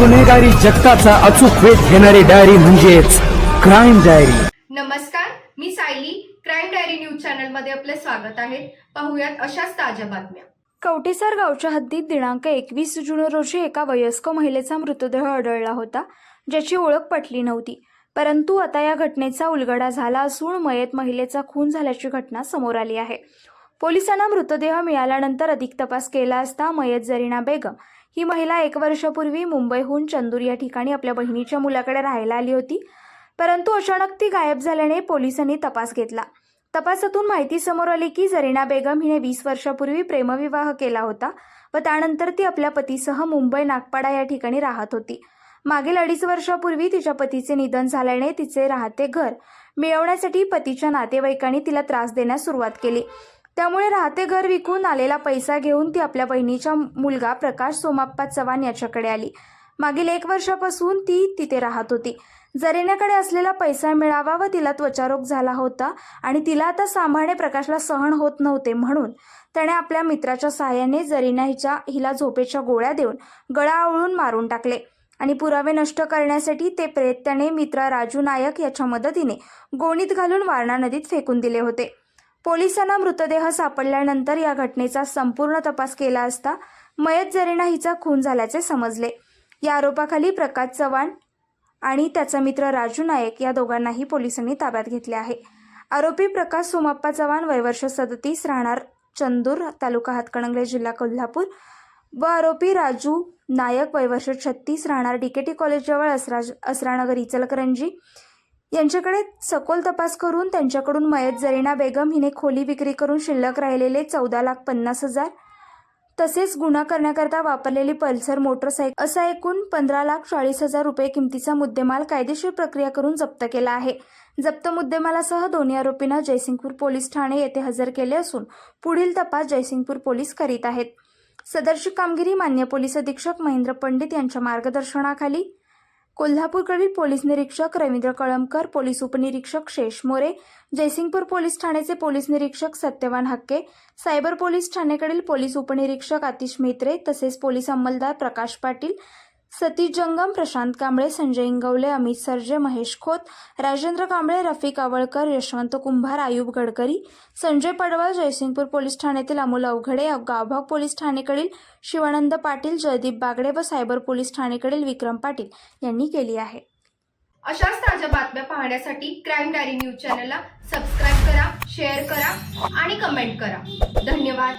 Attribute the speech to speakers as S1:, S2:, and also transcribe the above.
S1: गुन्हेगारी जगताचा अचूक वेध घेणारी डायरी म्हणजेच क्राईम डायरी
S2: नमस्कार मी सायली. क्राईम डायरी न्यूज चॅनलमध्ये आपले स्वागत आहे. पाहुयात अशाच ताज्या बातम्या.
S3: कवटेसार गावच्या हद्दीत दिनांक एकवीस जून रोजी एका वयस्क महिलेचा मृतदेह आढळला होता ज्याची ओळख पटली नव्हती. परंतु आता या घटनेचा उलगडा झाला असून मयत महिलेचा खून झाल्याची घटना समोर आली आहे. पोलिसांना मृतदेह मिळाल्यानंतर अधिक तपास केला असता मयत जरीना बेगम ही महिला एक वर्षापूर्वी मुंबईहून चंदूर या ठिकाणी आपल्या बहिणीच्या मुलाकडे राहायला आली होती. परंतु अचानक ती गायब झाल्याने पोलिसांनी तपास घेतला. तपासातून माहिती समोर आली की जरीना बेगम हिने वीस वर्षापूर्वी प्रेमविवाह केला होता व त्यानंतर ती आपल्या पतीसह मुंबई नागपाडा या ठिकाणी राहत होती. मागील अडीच वर्षापूर्वी तिच्या पतीचे निधन झाल्याने तिचे राहते घर मिळवण्यासाठी पतीच्या नातेवाईकांनी तिला त्रास देण्यास सुरुवात केली. त्यामुळे राहते घर विकून आलेला पैसा घेऊन ती आपल्या बहिणीचा मुलगा प्रकाश सोमाप्पा चव्हाण याच्याकडे आली. मागील एक वर्षापासून ती तिथे राहत होती. जरीनाकडे असलेला पैसा मिळावा व तिला त्वचारोग झाला होता आणि तिला आता सांभाळणे प्रकाशला सहन होत नव्हते म्हणून त्याने आपल्या मित्राच्या सहाय्याने जरीना हिच्या हिला झोपेच्या गोळ्या देऊन गळा आवळून मारून टाकले आणि पुरावे नष्ट करण्यासाठी ते प्रेत त्याने मित्र राजू नायक याच्या मदतीने गोणीत घालून वारणा नदीत फेकून दिले होते. पोलिसांना मृतदेह सापडल्यानंतर या घटनेचा संपूर्ण तपास केला असता मयत जरीना हिचा खून झाल्याचे समजले. या आरोपाखाली प्रकाश चव्हाण आणि त्याचा मित्र राजू नायक या दोघांनाही पोलिसांनी ताब्यात घेतले आहे. आरोपी प्रकाश सोमाप्पा चव्हाण वयवर्ष सदतीस राहणार चंदूर तालुका हातकणंगले जिल्हा कोल्हापूर व आरोपी राजू नायक वयवर्ष छत्तीस राहणार डीकेटी कॉलेजजवळ असरा असरानगर इचलकरंजी यांच्याकडे सखोल तपास करून त्यांच्याकडून मयत जरीना बेगम हिने खोली विक्री करून शिल्लक राहिलेले चौदा लाख पन्नास हजार तसेच गुन्हा करण्याकरता वापरलेली पल्सर मोटरसायकल असा एकूण पंधरा लाख चाळीस हजार रुपये किमतीचा मुद्देमाल कायदेशीर प्रक्रिया करून जप्त केला आहे. जप्त मुद्देमालासह दोन्ही आरोपींना जयसिंगपूर पोलीस ठाणे येथे हजर केले असून पुढील तपास जयसिंगपूर पोलीस करीत आहेत. सदरची कामगिरी मान्य पोलीस अधीक्षक महेंद्र पंडित यांच्या मार्गदर्शनाखाली कोल्हापूरकडील पोलीस निरीक्षक रवींद्र कळमकर पोलीस उपनिरीक्षक शेष मोरे जयसिंगपूर पोलीस ठाण्याचे पोलीस निरीक्षक सत्यवान हक्के सायबर पोलीस ठाणेकडील पोलीस उपनिरीक्षक आतिश मेत्रे तसेच पोलीस अंमलदार प्रकाश पाटील सतीश जंगम प्रशांत कांबळे संजय इंगवले अमित सरजे महेश खोत राजेंद्र कांबळे रफिक आवळकर यशवंत कुंभार आयुब गडकरी संजय पडवळ जयसिंगपूर पोलीस ठाण्यातील अमोल अवघडे गावभाग पोलीस ठाणेकडील शिवानंद पाटील जयदीप बागडे व सायबर पोलीस ठाणेकडील विक्रम पाटील यांनी केली आहे.
S2: अशाच ताज्या बातम्या पाहण्यासाठी क्राईम डायरी न्यूज चॅनलला सबस्क्राईब करा शेअर करा आणि कमेंट करा. धन्यवाद.